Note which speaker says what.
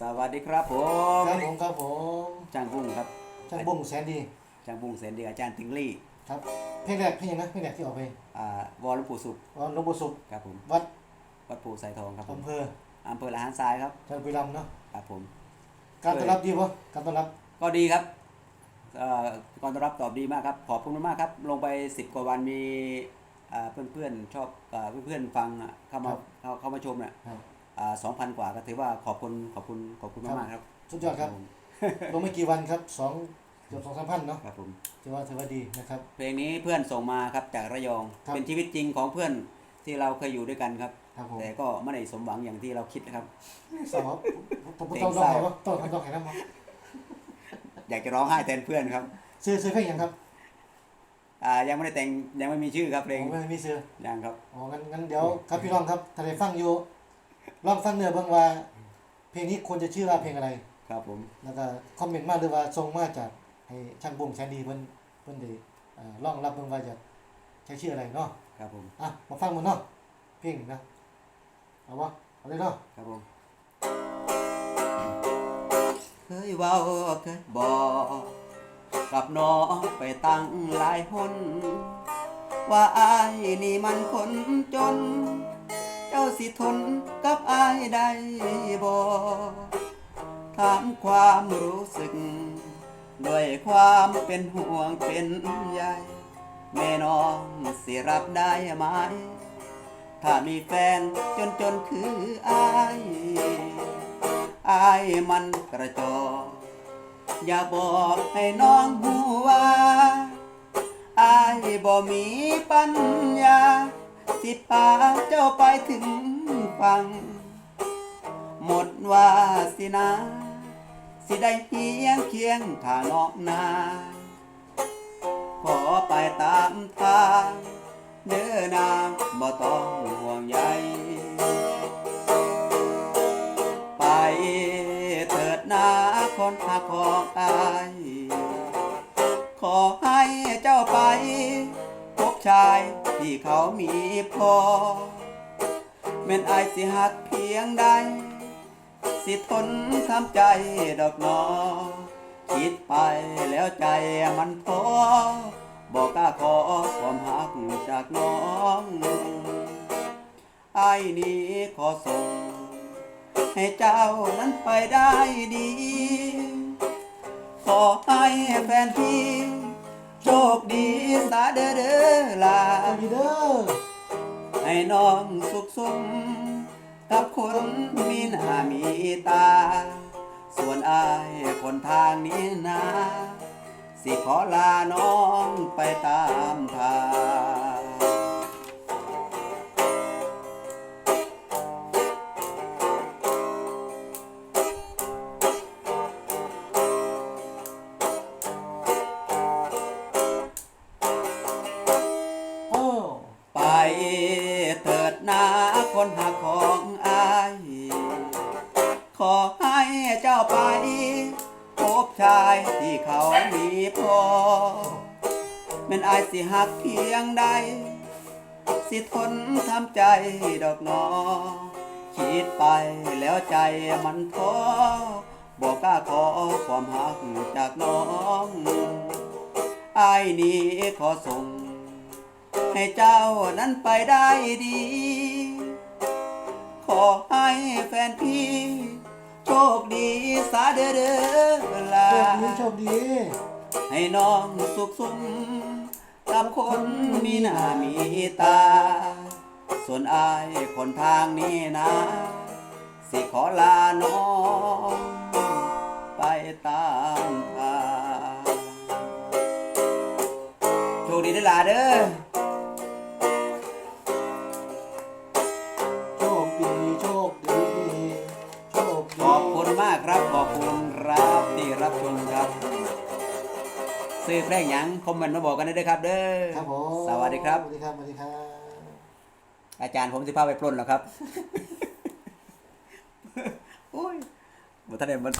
Speaker 1: สวัสดีครับผม
Speaker 2: ครับผมครับผม
Speaker 1: จ้างบุ้งครับ
Speaker 2: ช่างบุ้งแสนดี
Speaker 1: จ้างบุ้งเสนดีอาจารย์ติงลี่
Speaker 2: ครับเพลงแรกเพลงยังนะเพลงแรกที่ออกไป
Speaker 1: อ่าวอลปู่สุข
Speaker 2: ว่าหลวงปู่ศุกร์
Speaker 1: ครับผม
Speaker 2: วัด
Speaker 1: วัดปู่สายทองครับผม
Speaker 2: อำเภอ
Speaker 1: อำเภอละหารทรายครับ
Speaker 2: จังหวัดบุรีรัมย์เนาะ
Speaker 1: ครับผม
Speaker 2: การต้อนรับดีปะการต้อนรับ
Speaker 1: ก็ดีครับเอ่อก่อนต้อนรับตอบดีมากครับขอบคุณมากๆครับ ลงไป10กว่าวันมีอ่าเพื่อนๆชอบอ่าเพื่อนๆฟังอะเข้ามาเข้าเข้ามาชมเนี่ย
Speaker 2: ครับ
Speaker 1: สองพันกว่าก็ถือว่าขอบคุณขอบคุณขอบคุณมากๆครับ
Speaker 2: สุดยอดครับ
Speaker 1: ผม
Speaker 2: ลงไม่กี่วันครับสองเกือบสองสามพันเนาะ
Speaker 1: ครับผม
Speaker 2: ถือว่าถือว่าดีนะครับ
Speaker 1: เพลงนี้เพื่อนส่งมาครับจากระยอง
Speaker 2: ครับ
Speaker 1: เป็นชีวิตจริงของเพื่อนที่เราเคยอยู่ด้วยกันครับ
Speaker 2: ครับผม
Speaker 1: แต่ก็ไม่ได้สมหวังอย่างที่เราคิดนะครับ
Speaker 2: สาวต้องต้องต้องไหนวะต้องต้องไหนนะมั้ง
Speaker 1: อยากจะร้องไห้แทนเพื่อนครับ
Speaker 2: ซื้อซื้อเพลงยังครับ
Speaker 1: อ่ายังไม่ได้แต่งยังไม่มีชื่อครับเพลง
Speaker 2: ผมไม่มีซื้อ
Speaker 1: ยังครับ
Speaker 2: อ๋องั้นงั้นเดี๋ยวครับพี่น้องครับถ้าได้ฟังอยู่ ลองฟังเนื้อเบ้างว่า เพลงนี้ควรจะชื่อว่าเพลงอะไร
Speaker 1: ครับผม
Speaker 2: แล้วก็คอมเมนต์มาหรือว่าส่งมาจากให้ช่างบุ้งแสนดีเพิ่นเพิ่นได้เอ่อลองรับเบิ่งว่าจะใช้ชื่ออะไรเนาะ
Speaker 1: ครับผม
Speaker 2: อะมาฟังมันเนาะเพลงนะเอาวะเอาเลยเนาะ
Speaker 1: ครับผม เคยเว้าเคยบอกกับน้องไปตั้งหลายหนว่าอายนี่มันคนจน เจ้าสิทนกับอายได้บ่ถามความรู้สึก ด้วยความเป็นห่วงเป็นใยแม่น้องสิรับได้ไหม ถ้ามีแฟนจนจนคืออายอายมันกระจอกอย่าบอกให้น้องหูว่าอายบ่มีปัญญา สิพาเจ้าไปถึงฝั่ง หมดว่าสินะสิได้เฮียงเคียงข้านอกนาขอไปตามทางเดินนางบ่ต้องห่วงใยไปเถิดนาคนหักของอาย ขอให้เจ้าไป ชายที่เขามีพอแม่นอายสิหักเพียงใด สิทนทำใจดอกนอ คิดไปแล้วใจมันท้อบอกกล้าขอความหักจากน้องไอ้ายนี้ขอส่ง ให้เจ้านั้นไปได้ดี ขอให้แฟนพี่ คดีสาเด้อเด้อลา
Speaker 2: เอาดีเด้อ
Speaker 1: ให้น้องสุขสมกับคนมีหน้ามีตา ส่วนอายคนทางนี้นะสิขอลาน้องไปตามทาง คนหักของอาย ขอให้เจ้าไปพบชายที่เขามีพอแม่นอายสิหักเพียงใด สิทนทำใจดอกนอคิดไปแล้วใจมันท้อบอกกล้าขอความหักจากน้องอายนี้ขอส่ง ให้เจ้านั้นไปได้ดี ให้แฟนพี่ โชคดีสาเด้อลา
Speaker 2: โชคดีโชคดี
Speaker 1: ให้น้องสุขสมกับคนมีหน้ามีตา ส่วนอายคนทางนี้นะ สิขอลาน้อง ไปตามทางโชคดีเด้อลาเด้อ มากครับ ขอบคุณครับที่รับชมครับซื้อเพลงหยังคอมเมนต์มาบอกกันได้ด้วยครับ เด้อ
Speaker 2: ครับผม
Speaker 1: สวัสดีครับ
Speaker 2: สวัสดีครับสวัสดีครับ
Speaker 1: อาจารย์ผมสิพาไปปล้นแล้วครับ โอ้ยบุท่านเดมัน